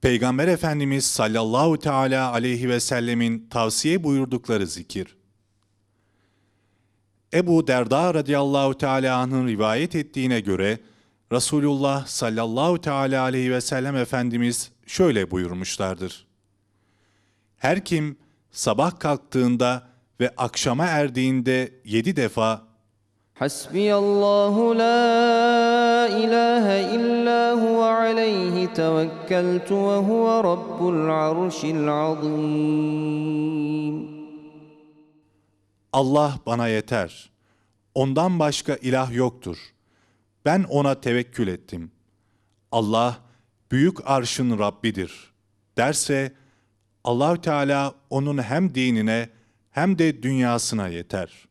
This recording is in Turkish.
Peygamber Efendimiz sallallahu teala aleyhi ve sellemin tavsiye buyurdukları zikir. Ebu Derda radıyallahu teala anh'ın rivayet ettiğine göre Resulullah sallallahu teala aleyhi ve sellem Efendimiz şöyle buyurmuşlardır. Her kim sabah kalktığında ve akşama erdiğinde yedi defa Hasbiyallahu la ilahe illa عليه توكلت وهو رب العرش العظيم Allah bana yeter. Ondan başka ilah yoktur. Ben ona tevekkül ettim. Allah büyük arşın Rabbidir. Derse Allahü Teala onun hem dinine hem de dünyasına yeter.''